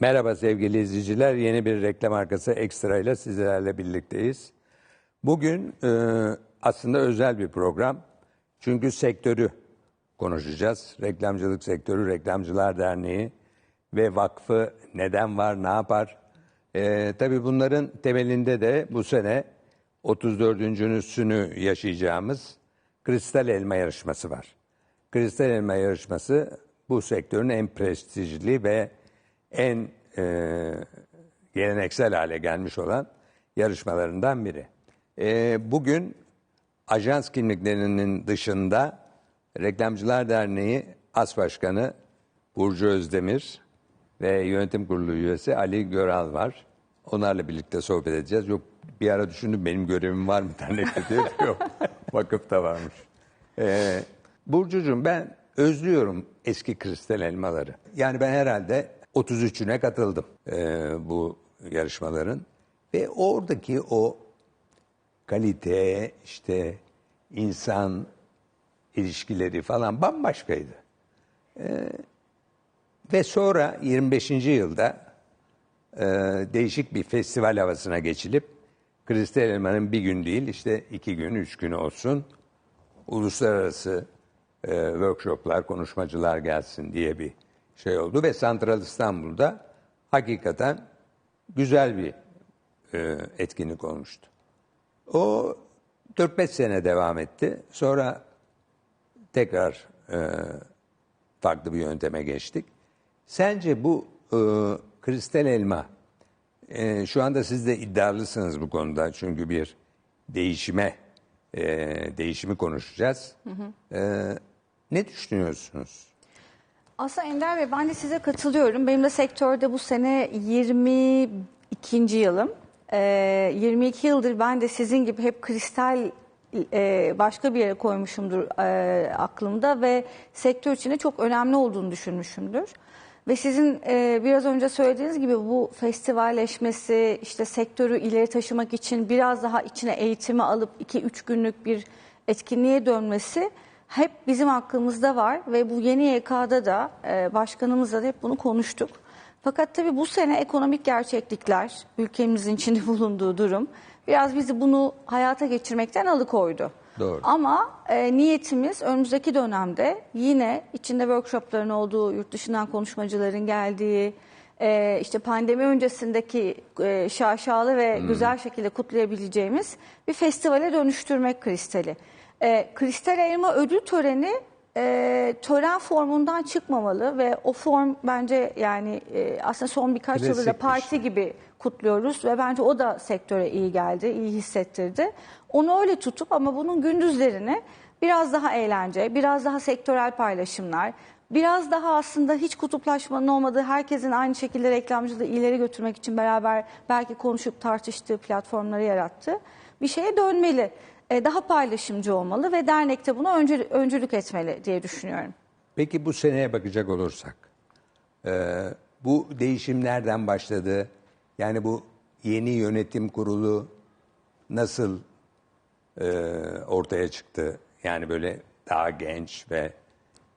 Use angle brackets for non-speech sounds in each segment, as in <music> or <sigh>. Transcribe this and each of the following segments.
Merhaba sevgili izleyiciler. Yeni bir reklam arkası Ekstra ile sizlerle birlikteyiz. Bugün e, aslında özel bir program. Çünkü sektörü konuşacağız. Reklamcılık sektörü, Reklamcılar Derneği ve vakfı neden var, ne yapar? E, tabii bunların temelinde de bu sene 34.sünü yaşayacağımız Kristal Elma yarışması var. Kristal Elma yarışması bu sektörün en prestijli ve en e, geleneksel hale gelmiş olan yarışmalarından biri. E, bugün ajans kimliklerinin dışında Reklamcılar Derneği As Başkanı Burcu Özdemir ve yönetim kurulu üyesi Ali Göral var. Onlarla birlikte sohbet edeceğiz. Yok bir ara düşündüm benim görevim var mı dernekte diye. <laughs> Yok vakıfta varmış. Ee, Burcucuğum ben özlüyorum eski kristal elmaları. Yani ben herhalde 33'üne katıldım ee, bu yarışmaların. Ve oradaki o kalite, işte insan ilişkileri falan bambaşkaydı. Ee, ve sonra 25. yılda e, değişik bir festival havasına geçilip Kristal Elma'nın bir gün değil işte iki gün, üç gün olsun uluslararası e, workshoplar, konuşmacılar gelsin diye bir şey oldu ve Santral İstanbul'da hakikaten güzel bir e, etkinlik olmuştu. O 4-5 sene devam etti. Sonra tekrar e, farklı bir yönteme geçtik. Sence bu e, kristal elma, e, şu anda siz de iddialısınız bu konuda çünkü bir değişime, e, değişimi konuşacağız. E, ne düşünüyorsunuz? Aslında Ender Bey ben de size katılıyorum. Benim de sektörde bu sene 22. yılım. Ee, 22 yıldır ben de sizin gibi hep kristal e, başka bir yere koymuşumdur e, aklımda ve sektör içinde çok önemli olduğunu düşünmüşümdür. Ve sizin e, biraz önce söylediğiniz gibi bu festivalleşmesi, işte sektörü ileri taşımak için biraz daha içine eğitimi alıp 2-3 günlük bir etkinliğe dönmesi hep bizim hakkımızda var ve bu yeni YK'da da e, başkanımızla da hep bunu konuştuk. Fakat tabii bu sene ekonomik gerçeklikler, ülkemizin içinde <laughs> bulunduğu durum biraz bizi bunu hayata geçirmekten alıkoydu. Doğru. Ama e, niyetimiz önümüzdeki dönemde yine içinde workshopların olduğu, yurt dışından konuşmacıların geldiği, e, işte pandemi öncesindeki e, şaşalı ve güzel şekilde kutlayabileceğimiz bir festivale dönüştürmek Kristal'i. E, Kristal Elma ödül töreni e, tören formundan çıkmamalı ve o form bence yani e, aslında son birkaç yıldır da bir parti şey. gibi kutluyoruz ve bence o da sektöre iyi geldi, iyi hissettirdi. Onu öyle tutup ama bunun gündüzlerini biraz daha eğlence, biraz daha sektörel paylaşımlar, biraz daha aslında hiç kutuplaşmanın olmadığı, herkesin aynı şekilde reklamcılığı ileri götürmek için beraber belki konuşup tartıştığı platformları yarattı. Bir şeye dönmeli. E, Daha paylaşımcı olmalı ve dernekte buna öncü- öncülük etmeli diye düşünüyorum. Peki bu seneye bakacak olursak, e, bu değişim nereden başladı? Yani bu yeni yönetim kurulu nasıl e, ortaya çıktı? Yani böyle daha genç ve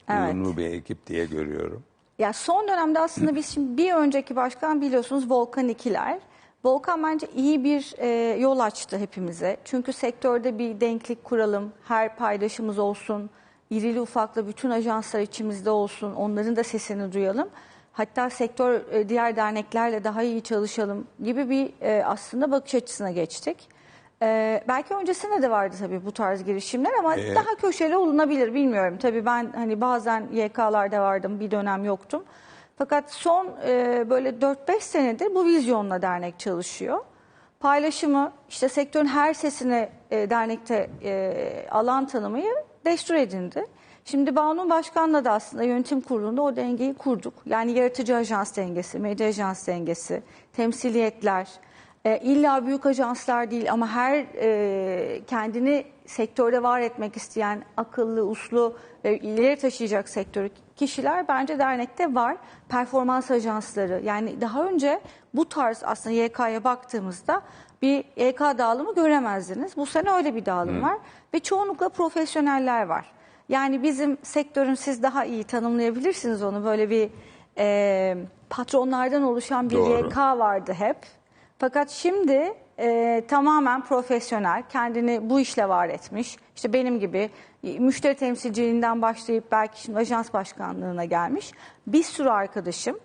Evet. uyumlu bir ekip diye görüyorum. Ya son dönemde aslında biz şimdi bir önceki başkan biliyorsunuz Volkan İkiler. Volkan bence iyi bir e, yol açtı hepimize. Çünkü sektörde bir denklik kuralım, her paydaşımız olsun, irili ufaklı bütün ajanslar içimizde olsun, onların da sesini duyalım. Hatta sektör e, diğer derneklerle daha iyi çalışalım gibi bir e, aslında bakış açısına geçtik. E, belki öncesinde de vardı tabii bu tarz girişimler ama Ee, daha köşeli olunabilir bilmiyorum. Tabii ben hani bazen YK'larda vardım bir dönem yoktum. Fakat son e, böyle 4-5 senedir bu vizyonla dernek çalışıyor. Paylaşımı işte sektörün her sesine e, dernekte e, alan tanımayı destur edindi. Şimdi Banu Başkan'la da aslında yönetim kurulunda o dengeyi kurduk. Yani yaratıcı ajans dengesi, medya ajans dengesi, temsiliyetler, e, illa büyük ajanslar değil ama her e, kendini sektörde var etmek isteyen akıllı, uslu ve ileri taşıyacak sektörü kişiler bence dernekte var. Performans ajansları yani daha önce bu tarz aslında YK'ya baktığımızda bir YK dağılımı göremezdiniz. Bu sene öyle bir dağılım var ve çoğunlukla profesyoneller var. Yani bizim sektörün siz daha iyi tanımlayabilirsiniz onu böyle bir e, patronlardan oluşan bir Doğru. YK vardı hep. Fakat şimdi e, tamamen profesyonel, kendini bu işle var etmiş. İşte benim gibi e, müşteri temsilciliğinden başlayıp belki şimdi ajans başkanlığına gelmiş bir sürü arkadaşım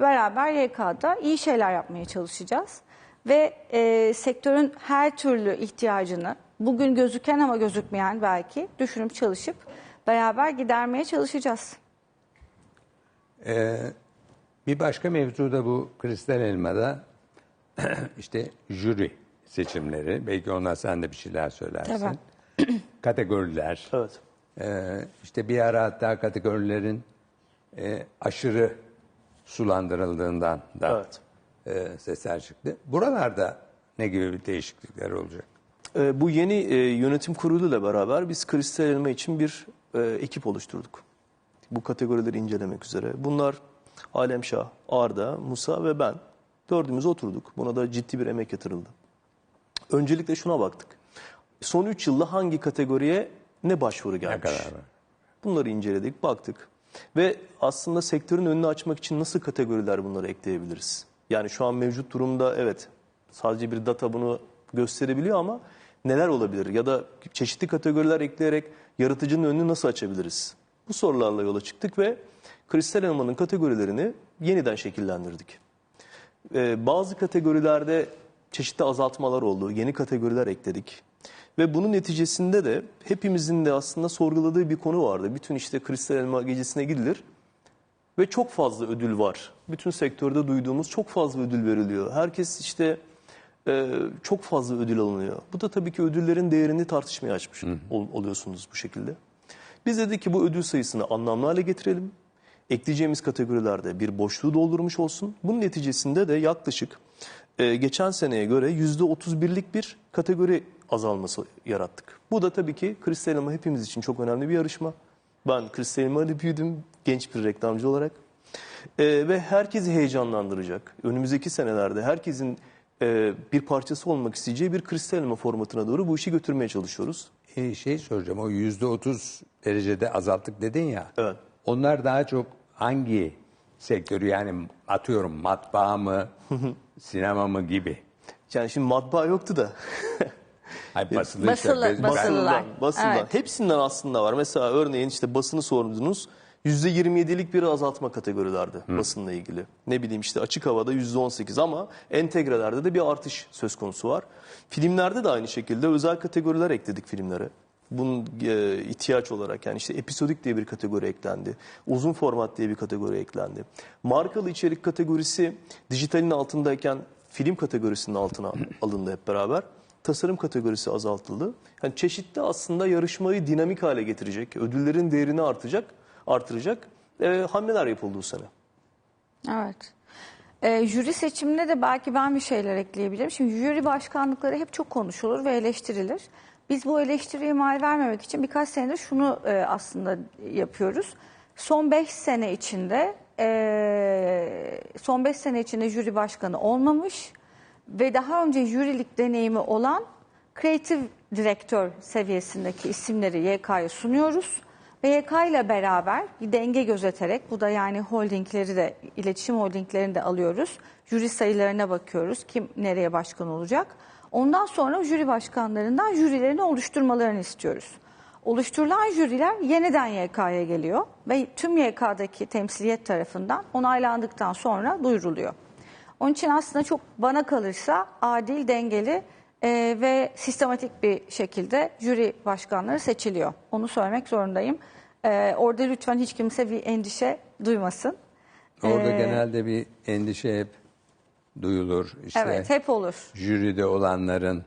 beraber YK'da iyi şeyler yapmaya çalışacağız. Ve e, sektörün her türlü ihtiyacını bugün gözüken ama gözükmeyen belki düşünüp çalışıp beraber gidermeye çalışacağız. Bir başka mevzu da bu kristal elmada <clears throat> işte jüri seçimleri. Belki ona sen de bir şeyler söylersin. Tabii. <clears throat> Kategoriler. Evet. Ee, işte bir ara hatta kategorilerin e, aşırı sulandırıldığından da Evet. e, sesler çıktı. Buralarda ne gibi bir değişiklikler olacak? Ee, bu yeni e, yönetim kuruluyla beraber biz kristal elma için bir e, ekip oluşturduk. Bu kategorileri incelemek üzere. Bunlar Alemşah, Arda, Musa ve ben. Dördümüz oturduk. Buna da ciddi bir emek yatırıldı. Öncelikle şuna baktık. Son 3 yılda hangi kategoriye ne başvuru Ne gelmiş? kadar var? Bunları inceledik, baktık. Ve aslında sektörün önünü açmak için nasıl kategoriler bunları ekleyebiliriz? Yani şu an mevcut durumda evet sadece bir data bunu gösterebiliyor ama neler olabilir? Ya da çeşitli kategoriler ekleyerek yaratıcının önünü nasıl açabiliriz? Bu sorularla yola çıktık ve kristal elmanın kategorilerini yeniden şekillendirdik. Ee, bazı kategorilerde çeşitli azaltmalar oldu. Yeni kategoriler ekledik. Ve bunun neticesinde de hepimizin de aslında sorguladığı bir konu vardı. Bütün işte kristal elma gecesine gidilir ve çok fazla ödül var. Bütün sektörde duyduğumuz çok fazla ödül veriliyor. Herkes işte e, çok fazla ödül alınıyor. Bu da tabii ki ödüllerin değerini tartışmaya açmış ol- oluyorsunuz bu şekilde. Biz dedik ki bu ödül sayısını anlamlı hale getirelim. Ekleyeceğimiz kategorilerde bir boşluğu doldurmuş olsun. Bunun neticesinde de yaklaşık e, geçen seneye göre %31'lik bir kategori azalması yarattık. Bu da tabii ki Kristal Elma hepimiz için çok önemli bir yarışma. Ben Kristal Elma'da büyüdüm genç bir reklamcı olarak. E, ve herkesi heyecanlandıracak. Önümüzdeki senelerde herkesin e, bir parçası olmak isteyeceği bir Kristal Elma formatına doğru bu işi götürmeye çalışıyoruz. E, şey soracağım o yüzde otuz derecede azalttık dedin ya. Evet. Onlar daha çok hangi sektörü yani atıyorum matbaa mı, <laughs> sinema mı gibi? Yani şimdi matbaa yoktu da. <laughs> Hayır, basılı, Basılı, işte. Ben- basılı. Basından. Evet. Hepsinden aslında var. Mesela örneğin işte basını sordunuz. %27'lik bir azaltma kategorilerde basınla ilgili. Ne bileyim işte açık havada %18 ama entegrelerde de bir artış söz konusu var. Filmlerde de aynı şekilde özel kategoriler ekledik filmlere. Bunun e, ihtiyaç olarak yani işte episodik diye bir kategori eklendi. Uzun format diye bir kategori eklendi. Markalı içerik kategorisi dijitalin altındayken film kategorisinin altına <clears throat> alındı hep beraber tasarım kategorisi azaltıldı. Yani çeşitli aslında yarışmayı dinamik hale getirecek, ödüllerin değerini artacak, artıracak e, hamleler yapıldı bu sene. Evet. Ee, jüri seçimine de belki ben bir şeyler ekleyebilirim. Şimdi jüri başkanlıkları hep çok konuşulur ve eleştirilir. Biz bu eleştiriye mal vermemek için birkaç senedir şunu e, aslında yapıyoruz. Son 5 sene içinde e, son 5 sene içinde jüri başkanı olmamış ve daha önce jürilik deneyimi olan kreatif direktör seviyesindeki isimleri YK'ya sunuyoruz. Ve YK ile beraber bir denge gözeterek bu da yani holdingleri de iletişim holdinglerini de alıyoruz. Jüri sayılarına bakıyoruz. Kim nereye başkan olacak? Ondan sonra jüri başkanlarından jürilerini oluşturmalarını istiyoruz. Oluşturulan jüriler yeniden YK'ya geliyor ve tüm YK'daki temsiliyet tarafından onaylandıktan sonra duyuruluyor. Onun için aslında çok bana kalırsa adil, dengeli e, ve sistematik bir şekilde jüri başkanları seçiliyor. Onu söylemek zorundayım. E, orada lütfen hiç kimse bir endişe duymasın. Orada Ee, genelde bir endişe hep duyulur. İşte Evet, hep olur. jüride olanların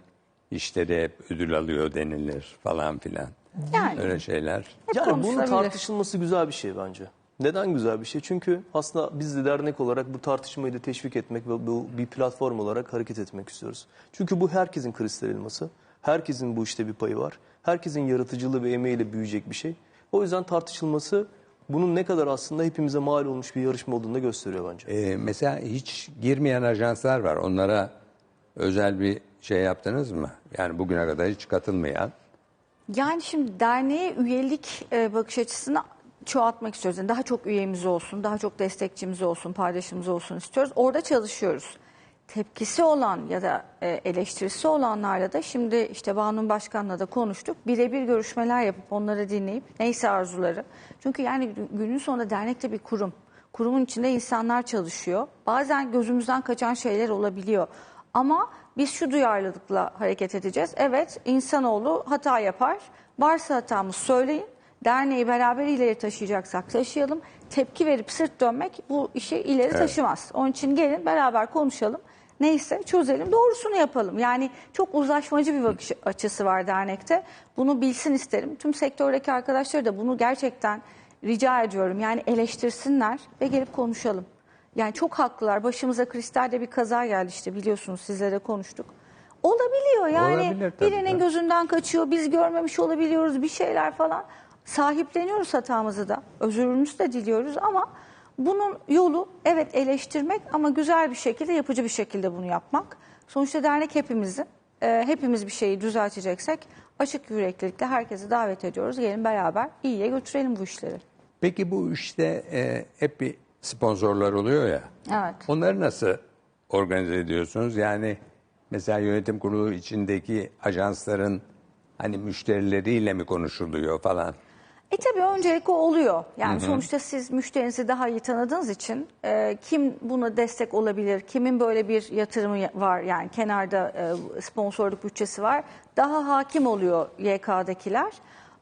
işleri hep ödül alıyor denilir falan filan. Yani Öyle şeyler. hep Yani bunun tartışılması güzel bir şey bence. Neden güzel bir şey? Çünkü aslında biz de dernek olarak bu tartışmayı da teşvik etmek ve bu bir platform olarak hareket etmek istiyoruz. Çünkü bu herkesin kristal elması. Herkesin bu işte bir payı var. Herkesin yaratıcılığı ve emeğiyle büyüyecek bir şey. O yüzden tartışılması bunun ne kadar aslında hepimize mal olmuş bir yarışma olduğunu da gösteriyor bence. Ee, mesela hiç girmeyen ajanslar var. Onlara özel bir şey yaptınız mı? Yani bugüne kadar hiç katılmayan. Yani şimdi derneğe üyelik e, bakış açısına çoğaltmak istiyoruz. Yani daha çok üyemiz olsun, daha çok destekçimiz olsun, paydaşımız olsun istiyoruz. Orada çalışıyoruz. Tepkisi olan ya da e, eleştirisi olanlarla da şimdi işte Banu Başkan'la da konuştuk. Birebir görüşmeler yapıp onları dinleyip neyse arzuları. Çünkü yani günün sonunda dernekte bir kurum. Kurumun içinde insanlar çalışıyor. Bazen gözümüzden kaçan şeyler olabiliyor. Ama biz şu duyarlılıkla hareket edeceğiz. Evet insanoğlu hata yapar. Varsa hatamız söyleyin. Derneği beraber ileri taşıyacaksak taşıyalım. Tepki verip sırt dönmek bu işi ileri taşımaz. Onun için gelin beraber konuşalım. Neyse çözelim doğrusunu yapalım. Yani çok uzlaşmacı bir bakış açısı var dernekte. Bunu bilsin isterim. Tüm sektördeki arkadaşlar da bunu gerçekten rica ediyorum. Yani eleştirsinler ve gelip konuşalım. Yani çok haklılar. Başımıza kristalde bir kaza geldi işte biliyorsunuz sizle de konuştuk. Olabiliyor yani Olabilir birinin gözünden kaçıyor, biz görmemiş olabiliyoruz bir şeyler falan. Sahipleniyoruz hatamızı da, özürümüzü de diliyoruz ama bunun yolu evet eleştirmek ama güzel bir şekilde, yapıcı bir şekilde bunu yapmak. Sonuçta dernek hepimizin, e, hepimiz bir şeyi düzelteceksek açık yüreklilikle herkesi davet ediyoruz. Gelin beraber iyiye götürelim bu işleri. Peki bu işte e, hep bir sponsorlar oluyor ya. Evet. Onları nasıl organize ediyorsunuz? Yani mesela yönetim kurulu içindeki ajansların hani müşterileriyle mi konuşuluyor falan? E tabii öncelik o oluyor. Yani sonuçta siz müşterinizi daha iyi tanıdığınız için e, kim buna destek olabilir, kimin böyle bir yatırımı var yani kenarda e, sponsorluk bütçesi var. Daha hakim oluyor YK'dakiler.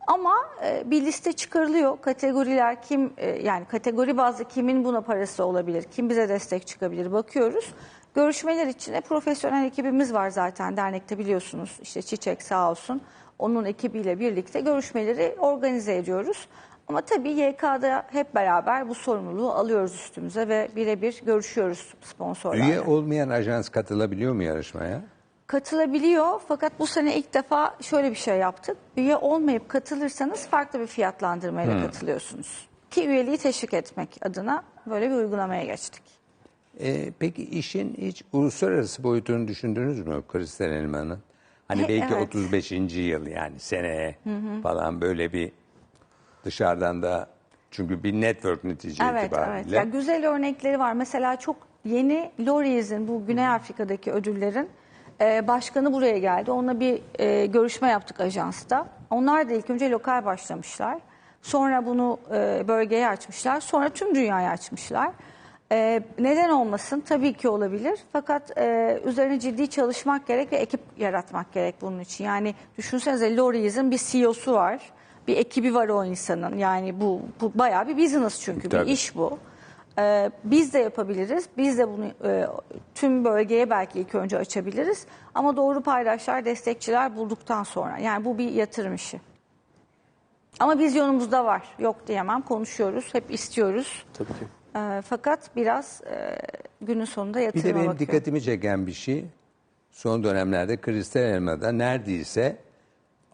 Ama e, bir liste çıkarılıyor. Kategoriler kim e, yani kategori bazlı kimin buna parası olabilir, kim bize destek çıkabilir bakıyoruz. Görüşmeler için de profesyonel ekibimiz var zaten dernekte biliyorsunuz. İşte Çiçek sağ olsun. Onun ekibiyle birlikte görüşmeleri organize ediyoruz. Ama tabii YK'da hep beraber bu sorumluluğu alıyoruz üstümüze ve birebir görüşüyoruz sponsorlarla. Üye olmayan ajans katılabiliyor mu yarışmaya? Katılabiliyor fakat bu sene ilk defa şöyle bir şey yaptık. Üye olmayıp katılırsanız farklı bir fiyatlandırmayla katılıyorsunuz. Ki üyeliği teşvik etmek adına böyle bir uygulamaya geçtik. E, peki işin hiç uluslararası boyutunu düşündünüz mü Kristal Elman'ın? Hani E, belki evet. 35. yıl yani seneye falan böyle bir dışarıdan da çünkü bir network netice Evet, itibariyle. evet. Ya güzel örnekleri var. Mesela çok yeni Lauries'in bu Güney Afrika'daki ödüllerin e, başkanı buraya geldi. Onunla bir e, görüşme yaptık ajansta. Onlar da ilk önce lokal başlamışlar. Sonra bunu e, bölgeye açmışlar. Sonra tüm dünyaya açmışlar. E, neden olmasın? Tabii ki olabilir. Fakat e, üzerine ciddi çalışmak gerek ve ekip yaratmak gerek bunun için. Yani düşünsenize Lauries'in bir CEO'su var. Bir ekibi var o insanın. Yani bu, bu bayağı bir business çünkü. Tabii. Bir iş bu. Ee, biz de yapabiliriz. Biz de bunu e, tüm bölgeye belki ilk önce açabiliriz. Ama doğru paydaşlar, destekçiler bulduktan sonra. Yani bu bir yatırım işi. Ama vizyonumuzda var. Yok diyemem. Konuşuyoruz. Hep istiyoruz. Tabii ki. Ee, fakat biraz e, günün sonunda Bir yatırıma de benim bakıyor. dikkatimi çeken bir şey son dönemlerde Kristal Elma'da neredeyse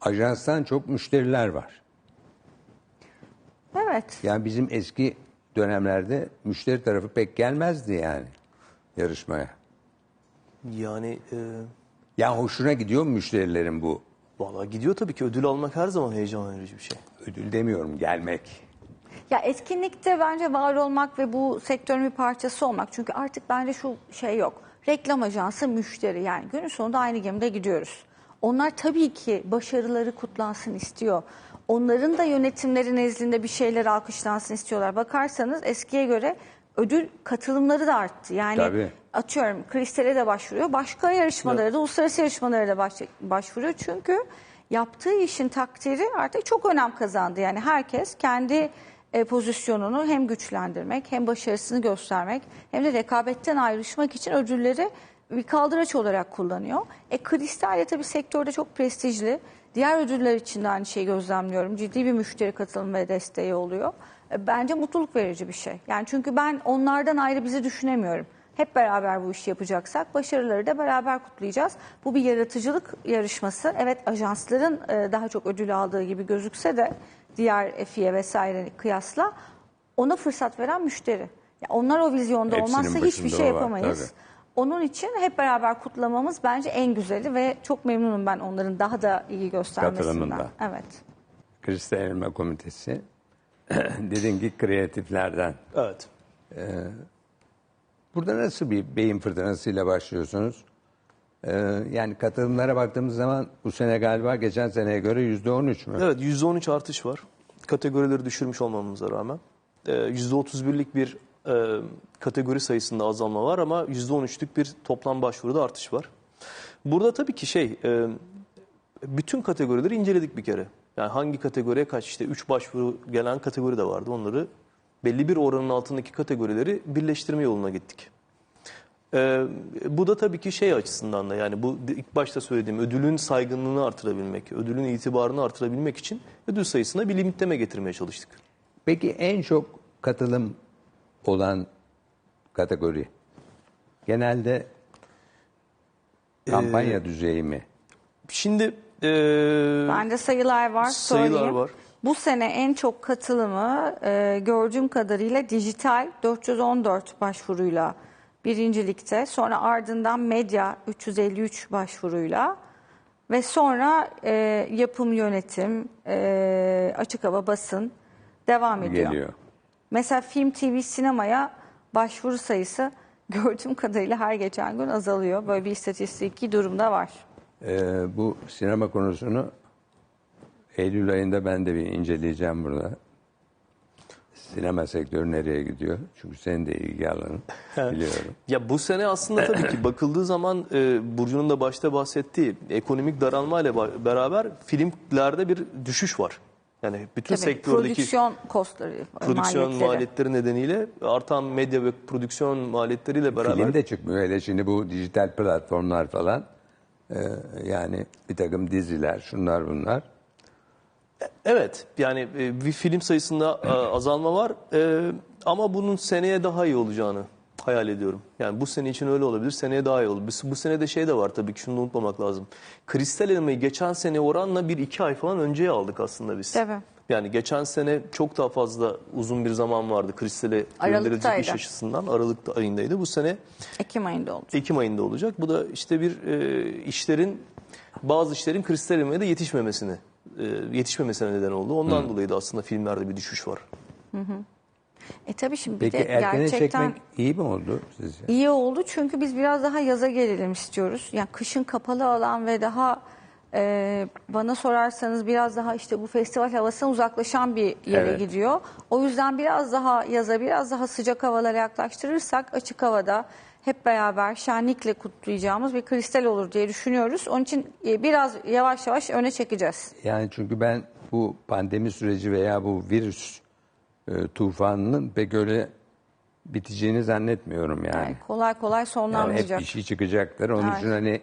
ajanstan çok müşteriler var. Evet. Yani bizim eski dönemlerde müşteri tarafı pek gelmezdi yani yarışmaya. Yani e, Ya hoşuna gidiyor mu müşterilerin bu vallahi gidiyor tabii ki ödül almak her zaman heyecan verici bir şey. ödül demiyorum gelmek. Ya etkinlikte bence var olmak ve bu sektörün bir parçası olmak. Çünkü artık bence şu şey yok. Reklam ajansı müşteri yani günün sonunda aynı gemide gidiyoruz. Onlar tabii ki başarıları kutlansın istiyor. Onların da yönetimleri nezdinde bir şeyler alkışlansın istiyorlar. Bakarsanız eskiye göre ödül katılımları da arttı. Yani Tabii. atıyorum Kristal'e de başvuruyor. Başka yarışmalara da uluslararası yarışmalara da baş- başvuruyor. Çünkü yaptığı işin takdiri artık çok önem kazandı. Yani herkes kendi e, pozisyonunu hem güçlendirmek hem başarısını göstermek hem de rekabetten ayrışmak için ödülleri bir kaldıraç olarak kullanıyor. E, Kristal de tabii sektörde çok prestijli. Diğer ödüller için de aynı şeyi gözlemliyorum. Ciddi bir müşteri katılımı ve desteği oluyor. E, Bence mutluluk verici bir şey. Yani çünkü ben onlardan ayrı bizi düşünemiyorum. Hep beraber bu işi yapacaksak başarıları da beraber kutlayacağız. Bu bir yaratıcılık yarışması. Evet ajansların e, daha çok ödül aldığı gibi gözükse de diğer FİE vesaire kıyasla ona fırsat veren müşteri. Ya onlar o vizyonda Hepsinin olmazsa hiçbir şey var, yapamayız. tabii. Onun için hep beraber kutlamamız bence en güzeli ve çok memnunum ben onların daha da iyi göstermesinden. Katılımında. Evet. Kristal Elma Komitesi <clears throat> dedin ki kreatiflerden. Evet. Burada nasıl bir beyin fırtınasıyla başlıyorsunuz? Ee, yani katılımlara baktığımız zaman bu sene galiba geçen seneye göre yüzde on üç mü? Evet %13 artış var. Kategorileri düşürmüş olmamıza rağmen. Ee, %31'lik bir e, kategori sayısında azalma var ama %13'lük bir toplam başvuruda artış var. Burada tabii ki şey e, bütün kategorileri inceledik bir kere. Yani hangi kategoriye kaç işte 3 başvuru gelen kategori de vardı. Onları belli bir oranın altındaki kategorileri birleştirme yoluna gittik. Ee, bu da tabii ki şey açısından da yani bu ilk başta söylediğim ödülün saygınlığını artırabilmek, ödülün itibarını artırabilmek için ödül sayısına bir limitleme getirmeye çalıştık. Peki en çok katılım olan kategori genelde kampanya düzeyi mi? Şimdi e, Bende sayılar var. Sayılar söyleyeyim. var. Bu sene en çok katılımı e, gördüğüm kadarıyla dijital 414 başvuruyla birincilikte. Sonra ardından medya 353 başvuruyla ve sonra e, yapım yönetim, e, açık hava basın devam ediyor. Geliyor. Mesela film, TV, sinemaya başvuru sayısı <laughs> gördüğüm kadarıyla her geçen gün azalıyor. Böyle bir istatistiki durumda var. Ee, bu sinema konusunu Eylül ayında ben de bir inceleyeceğim burada. Sinema sektörü nereye gidiyor? Çünkü senin de ilgi alanın <laughs> biliyorum. Ya bu sene aslında tabii ki bakıldığı zaman e, Burcu'nun da başta bahsettiği ekonomik daralma ile beraber filmlerde bir düşüş var. Yani bütün Tabii, sektördeki prodüksiyon kostları, prodüksiyon maliyetleri. maliyetleri nedeniyle artan medya ve prodüksiyon maliyetleriyle beraber Film de çıkmıyor hele şimdi bu dijital platformlar falan. Ee, yani bir takım diziler, şunlar bunlar. Evet yani e, bir film sayısında e, azalma var E, ama bunun seneye daha iyi olacağını hayal ediyorum. Yani bu sene için öyle olabilir, seneye daha iyi olur. Bu, sene de şey de var tabii ki şunu da unutmamak lazım. Kristal elmayı geçen sene oranla bir iki ay falan önceye aldık aslında biz. Tabii. Yani geçen sene çok daha fazla uzun bir zaman vardı kristale gönderilecek iş açısından. Aralık ayındaydı. Bu sene Ekim ayında oldu. Ekim ayında olacak. Bu da işte bir e, işlerin bazı işlerin kristal elmaya da yetişmemesini e, yetişmemesine neden oldu. Ondan dolayı da aslında filmlerde bir düşüş var. E tabii şimdi Peki bir de erkene gerçekten çekmek iyi mi oldu sizce? iyi oldu çünkü biz biraz daha yaza gelelim istiyoruz. Yani kışın kapalı alan ve daha e, bana sorarsanız biraz daha işte bu festival havasına uzaklaşan bir yere Evet. gidiyor. O yüzden biraz daha yaza biraz daha sıcak havalara yaklaştırırsak açık havada hep beraber şenlikle kutlayacağımız bir kristal olur diye düşünüyoruz. Onun için e, biraz yavaş yavaş öne çekeceğiz. Yani çünkü ben bu pandemi süreci veya bu virüs e, tufanının pek öyle biteceğini zannetmiyorum yani. Yani kolay kolay Yani hep sonlanmayacak. bir şey çıkacaktır. Onun Evet. için hani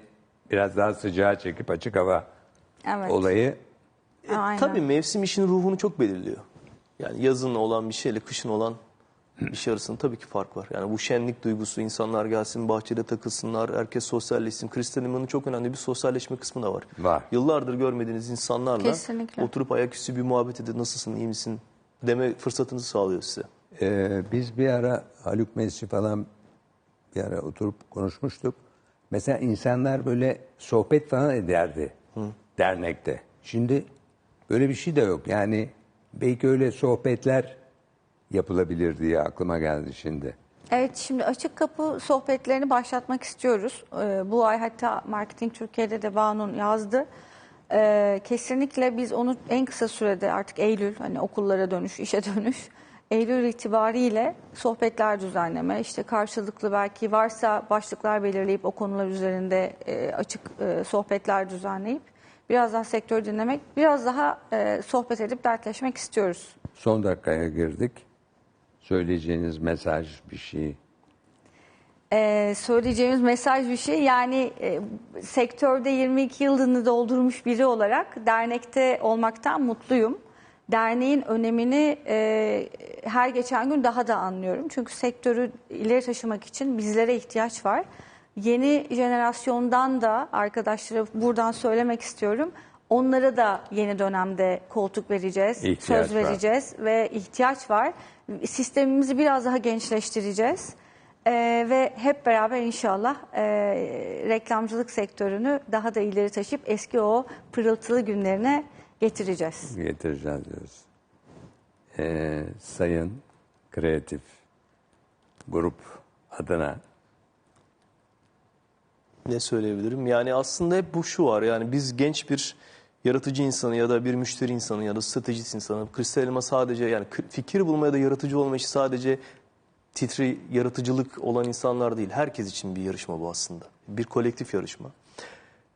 biraz daha sıcağı çekip açık hava Evet. olayı Aynen. Tabii mevsim işin ruhunu çok belirliyor. Yani yazın olan bir şeyle kışın olan bir şey arasında tabii ki fark var. Yani bu şenlik duygusu, insanlar gelsin, bahçede takılsınlar, herkes sosyalleşsin. Kristal limanın çok önemli bir sosyalleşme kısmı da var. Var. Yıllardır görmediğiniz insanlarla Kesinlikle. oturup ayaküstü bir muhabbet edip nasılsın, iyi misin deme fırsatınızı sağlıyor size. Ee, biz bir ara Haluk Mesci falan bir ara oturup konuşmuştuk. Mesela insanlar böyle sohbet falan ederdi dernekte. Şimdi böyle bir şey de yok. Yani belki öyle sohbetler yapılabilir diye aklıma geldi şimdi. Evet şimdi açık kapı sohbetlerini başlatmak istiyoruz. Ee, bu ay hatta Marketing Türkiye'de de Banu'nun yazdı. Ee, kesinlikle biz onu en kısa sürede artık Eylül hani okullara dönüş, işe dönüş. Eylül itibariyle sohbetler düzenleme, işte karşılıklı belki varsa başlıklar belirleyip o konular üzerinde e, açık e, sohbetler düzenleyip biraz daha sektörü dinlemek, biraz daha e, sohbet edip dertleşmek istiyoruz. Son dakikaya girdik. Söyleyeceğiniz mesaj bir şey. Ee, söyleyeceğimiz mesaj bir şey yani e, sektörde 22 yılını doldurmuş biri olarak dernekte olmaktan mutluyum. Derneğin önemini e, her geçen gün daha da anlıyorum. Çünkü sektörü ileri taşımak için bizlere ihtiyaç var. Yeni jenerasyondan da arkadaşlara buradan söylemek istiyorum. Onlara da yeni dönemde koltuk vereceğiz, İhtiyaç söz var. vereceğiz ve ihtiyaç var. Sistemimizi biraz daha gençleştireceğiz. Ee, ve hep beraber inşallah e, reklamcılık sektörünü daha da ileri taşıyıp eski o pırıltılı günlerine getireceğiz. getireceğiz diyoruz. e, Sayın Kreatif Grup adına Ne söyleyebilirim? Yani aslında hep bu şu var. Yani biz genç bir yaratıcı insanı ya da bir müşteri insanı ya da stratejist insanı. Kristal Elma sadece yani fikir bulma ya da yaratıcı olma işi sadece titri yaratıcılık olan insanlar değil. Herkes için bir yarışma bu aslında. Bir kolektif yarışma.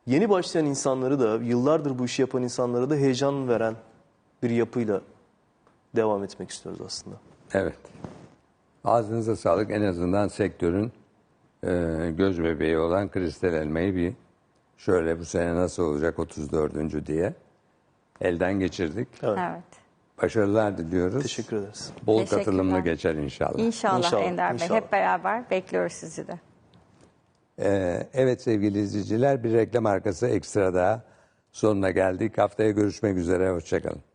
Yeni başlayan insanları da yıllardır bu işi yapan insanlara da heyecan veren bir yapıyla devam etmek istiyoruz aslında. Evet. Ağzınıza sağlık. En azından sektörün e, göz bebeği olan kristal elmayı bir şöyle bu sene nasıl olacak 34. diye elden geçirdik. Evet. Evet. Başarılar diliyoruz. Teşekkür ederiz. Bol katılımlı geçer inşallah. İnşallah, İnşallah, Ender Bey. inşallah. Hep beraber bekliyoruz sizi de. Ee, evet sevgili izleyiciler bir reklam arkası ekstra daha sonuna geldik. Haftaya görüşmek üzere. Hoşçakalın.